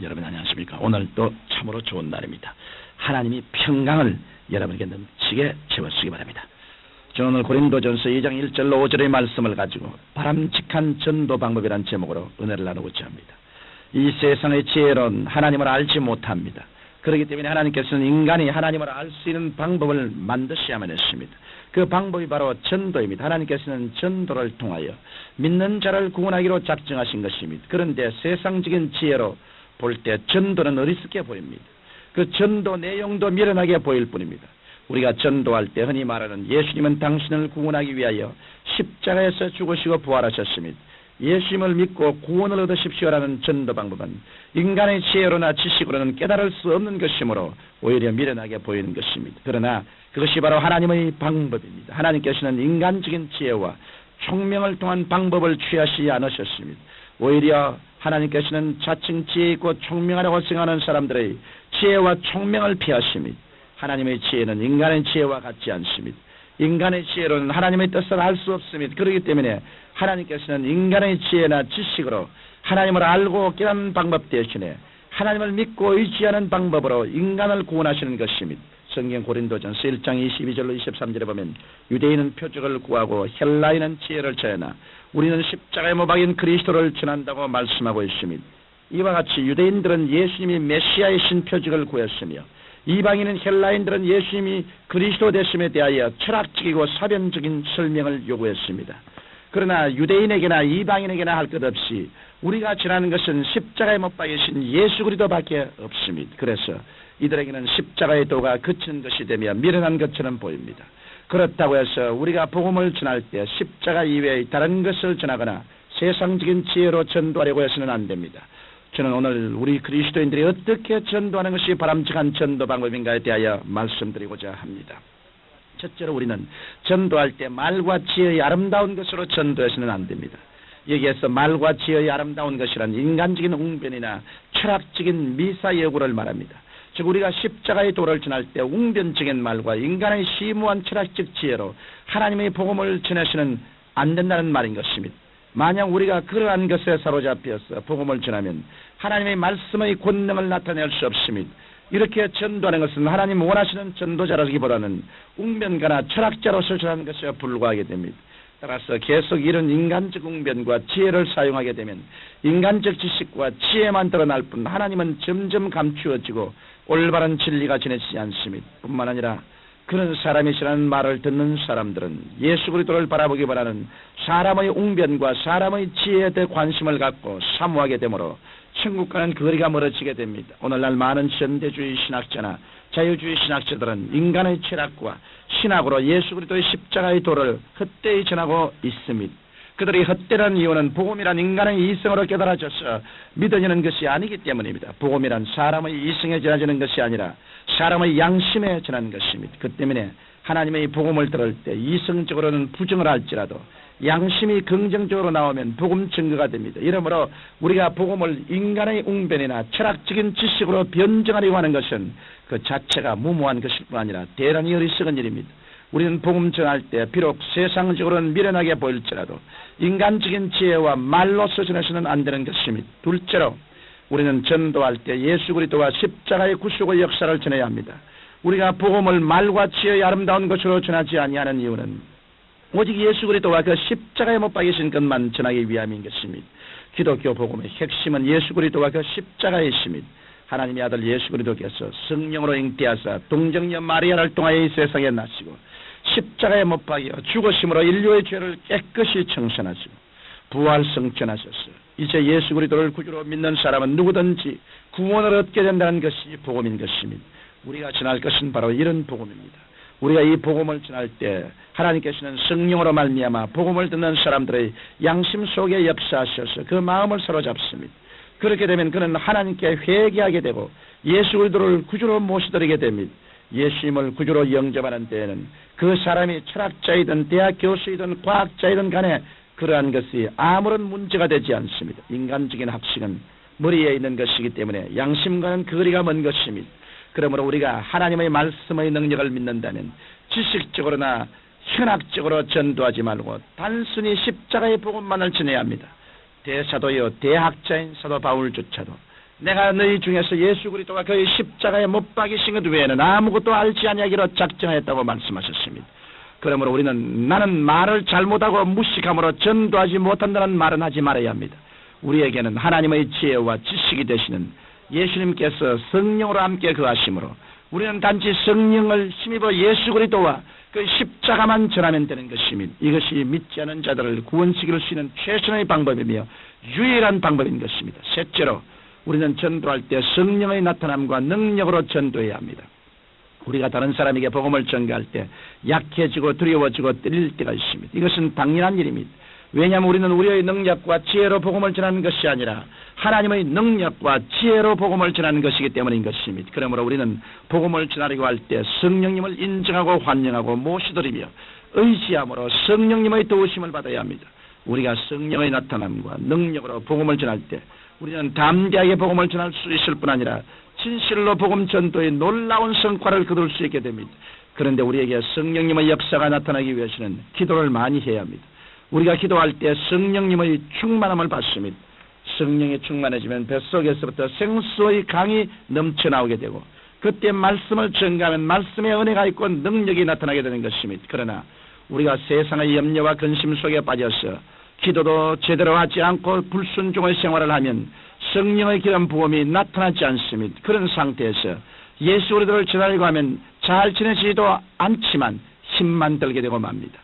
여러분 안녕하십니까? 오늘 또 참으로 좋은 날입니다. 하나님이 평강을 여러분에게 넘치게 채워주시기 바랍니다. 저는 오늘 고린도전서 2장 1절로 5절의 말씀을 가지고 바람직한 전도 방법이라는 제목으로 은혜를 나누고자 합니다. 이 세상의 지혜로는 하나님을 알지 못합니다. 그렇기 때문에 하나님께서는 인간이 하나님을 알 수 있는 방법을 만드셔야만 했습니다. 그 방법이 바로 전도입니다. 하나님께서는 전도를 통하여 믿는 자를 구원하기로 작정하신 것입니다. 그런데 세상적인 지혜로 볼 때 전도는 어리석게 보입니다. 그 전도 내용도 미련하게 보일 뿐입니다. 우리가 전도할 때 흔히 말하는 예수님은 당신을 구원하기 위하여 십자가에서 죽으시고 부활하셨습니다. 예수님을 믿고 구원을 얻으십시오라는 전도 방법은 인간의 지혜로나 지식으로는 깨달을 수 없는 것이므로 오히려 미련하게 보이는 것입니다. 그러나 그것이 바로 하나님의 방법입니다. 하나님께서는 인간적인 지혜와 총명을 통한 방법을 취하시지 않으셨습니다. 오히려 하나님께서는 자칭 지혜 있고 총명하라고 생각하는 사람들의 지혜와 총명을 피하십니다. 하나님의 지혜는 인간의 지혜와 같지 않습니다. 인간의 지혜로는 하나님의 뜻을 알 수 없습니다. 그렇기 때문에 하나님께서는 인간의 지혜나 지식으로 하나님을 알고 깨닫는 방법 대신에 하나님을 믿고 의지하는 방법으로 인간을 구원하시는 것입니다. 성경 고린도전서 1장 22절로 23절에 보면 유대인은 표적을 구하고 헬라인은 지혜를 전하나 우리는 십자가에 못 박인 그리스도를 전한다고 말씀하고 있습니다. 이와 같이 유대인들은 예수님이 메시아이신 표적을 구했으며 이방인은 헬라인들은 예수님이 그리스도 되심에 대하여 철학적이고 사변적인 설명을 요구했습니다. 그러나 유대인에게나 이방인에게나 할 것 없이 우리가 지나는 것은 십자가에 못 박이신 예수 그리스도밖에 없습니다. 그래서 이들에게는 십자가의 도가 그친 것이 되며 미련한 것처럼 보입니다. 그렇다고 해서 우리가 복음을 전할 때 십자가 이외의 다른 것을 전하거나 세상적인 지혜로 전도하려고 해서는 안 됩니다. 저는 오늘 우리 그리스도인들이 어떻게 전도하는 것이 바람직한 전도 방법인가에 대하여 말씀드리고자 합니다. 첫째로 우리는 전도할 때 말과 지혜의 아름다운 것으로 전도해서는 안 됩니다. 여기에서 말과 지혜의 아름다운 것이란 인간적인 웅변이나 철학적인 미사 여구를 말합니다. 즉 우리가 십자가의 도를 전할 때 웅변적인 말과 인간의 심오한 철학적 지혜로 하나님의 복음을 전해서는 안 된다는 말인 것입니다. 만약 우리가 그러한 것에 사로잡혀서 복음을 전하면 하나님의 말씀의 권능을 나타낼 수 없습니다. 이렇게 전도하는 것은 하나님 원하시는 전도자라기보다는 웅변가나 철학자로서 전하는 것에 불과하게 됩니다. 따라서 계속 이런 인간적 웅변과 지혜를 사용하게 되면 인간적 지식과 지혜만 드러날 뿐 하나님은 점점 감추어지고 올바른 진리가 지내지지 않습니다. 뿐만 아니라 그런 사람이시라는 말을 듣는 사람들은 예수 그리스도를 바라보기 바라는 사람의 웅변과 사람의 지혜에 대해 관심을 갖고 사모하게 되므로 천국과는 거리가 멀어지게 됩니다. 오늘날 많은 현대주의 신학자나 자유주의 신학자들은 인간의 철학과 신학으로 예수 그리스도의 십자가의 도를 헛되이 전하고 있습니다. 그들이 헛되는 이유는 복음이란 인간의 이성으로 깨달아져서 믿어지는 것이 아니기 때문입니다. 복음이란 사람의 이성에 전해지는 것이 아니라 사람의 양심에 전하는 것입니다. 그 때문에 하나님의 복음을 들을 때 이성적으로는 부정을 할지라도 양심이 긍정적으로 나오면 복음 증거가 됩니다. 이러므로 우리가 복음을 인간의 웅변이나 철학적인 지식으로 변정하려고 하는 것은 그 자체가 무모한 것일 뿐 아니라 대단히 어리석은 일입니다. 우리는 복음 전할 때 비록 세상적으로는 미련하게 보일지라도 인간적인 지혜와 말로서 전해서는 안 되는 것입니다. 둘째로 우리는 전도할 때 예수 그리스도와 십자가의 구속의 역사를 전해야 합니다. 우리가 복음을 말과 지혜의 아름다운 것으로 전하지 아니하는 이유는 오직 예수 그리스도와 그 십자가에 못 박이신 것만 전하기 위함인 것입니다. 기독교 복음의 핵심은 예수 그리스도와 그 십자가의 있습니다. 하나님의 아들 예수 그리스도께서 성령으로 잉태하사 동정녀 마리아를 통하여 이 세상에 나시고 십자가에 못 박여 죽으심으로 인류의 죄를 깨끗이 청산하시고 부활 성전하셨어요. 이제 예수 그리스도를 구주로 믿는 사람은 누구든지 구원을 얻게 된다는 것이 복음인 것입니다. 우리가 전할 것은 바로 이런 복음입니다. 우리가 이 복음을 전할 때 하나님께서는 성령으로 말미암아 복음을 듣는 사람들의 양심 속에 역사하셔서 그 마음을 사로잡습니다. 그렇게 되면 그는 하나님께 회개하게 되고 예수 그리스도를 구주로 모시드리게 됩니다. 예수님을 구주로 영접하는 때에는 그 사람이 철학자이든 대학 교수이든 과학자이든 간에 그러한 것이 아무런 문제가 되지 않습니다. 인간적인 학식은 머리에 있는 것이기 때문에 양심과는 거리가 먼 것입니다. 그러므로 우리가 하나님의 말씀의 능력을 믿는다면 지식적으로나 현학적으로 전도하지 말고 단순히 십자가의 복음만을 전해야 합니다. 대사도요 대학자인 사도 바울조차도 내가 너희 중에서 예수 그리스도가 그의 십자가에 못 박이신 것 외에는 아무것도 알지 아니하기로 작정하였다고 말씀하셨습니다. 그러므로 우리는 나는 말을 잘못하고 무식함으로 전도하지 못한다는 말은 하지 말아야 합니다. 우리에게는 하나님의 지혜와 지식이 되시는 예수님께서 성령으로 함께 거하심으로 우리는 단지 성령을 힘입어 예수 그리스도와 그 십자가만 전하면 되는 것이며 이것이 믿지 않은 자들을 구원시킬 수 있는 최선의 방법이며 유일한 방법인 것입니다. 셋째로 우리는 전도할 때 성령의 나타남과 능력으로 전도해야 합니다. 우리가 다른 사람에게 복음을 전가할 때 약해지고 두려워지고 떨릴 때가 있습니다. 이것은 당연한 일입니다. 왜냐하면 우리는 우리의 능력과 지혜로 복음을 전하는 것이 아니라 하나님의 능력과 지혜로 복음을 전하는 것이기 때문인 것입니다. 그러므로 우리는 복음을 전하려고 할 때 성령님을 인정하고 환영하고 모시드리며 의지함으로 성령님의 도우심을 받아야 합니다. 우리가 성령의 나타남과 능력으로 복음을 전할 때 우리는 담대하게 복음을 전할 수 있을 뿐 아니라 진실로 복음 전도의 놀라운 성과를 거둘 수 있게 됩니다. 그런데 우리에게 성령님의 역사가 나타나기 위해서는 기도를 많이 해야 합니다. 우리가 기도할 때 성령님의 충만함을 받습니다. 성령이 충만해지면 뱃속에서부터 생수의 강이 넘쳐나오게 되고 그때 말씀을 전가하면 말씀의 은혜가 있고 능력이 나타나게 되는 것입니다. 그러나 우리가 세상의 염려와 근심 속에 빠져서 기도도 제대로 하지 않고 불순종의 생활을 하면 성령의 기름 부음이 나타나지 않습니다. 그런 상태에서 예수 그리스도를 전하려고 하면 잘 지내지도 않지만 힘만 들게 되고 맙니다.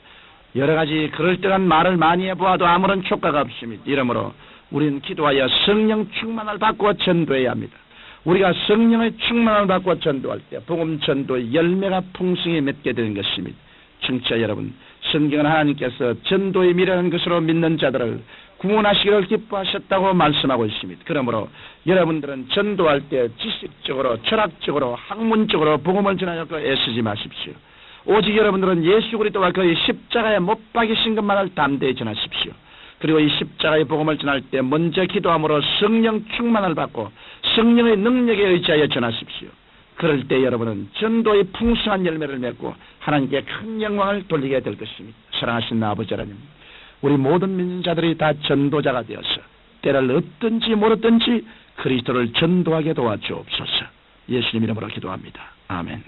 여러 가지 그럴듯한 말을 많이 해보아도 아무런 효과가 없습니다. 이러므로 우리는 기도하여 성령 충만을 받고 전도해야 합니다. 우리가 성령의 충만을 받고 전도할 때 복음 전도의 열매가 풍성히 맺게 되는 것입니다. 청취자 여러분, 성경은 하나님께서 전도의 미래라는 것으로 믿는 자들을 구원하시기를 기뻐하셨다고 말씀하고 있습니다. 그러므로 여러분들은 전도할 때 지식적으로, 철학적으로, 학문적으로 복음을 전하여 애쓰지 마십시오. 오직 여러분들은 예수 그리스도와 그의 십자가에 못 박이신 것만을 담대히 전하십시오. 그리고 이 십자가의 복음을 전할 때 먼저 기도함으로 성령 충만을 받고 성령의 능력에 의지하여 전하십시오. 그럴 때 여러분은 전도의 풍성한 열매를 맺고 하나님께 큰 영광을 돌리게 될 것입니다. 사랑하시는 아버지 하나님, 우리 모든 민자들이 다 전도자가 되어서 때를 얻든지 모르든지 그리스도를 전도하게 도와주옵소서. 예수님 이름으로 기도합니다. 아멘.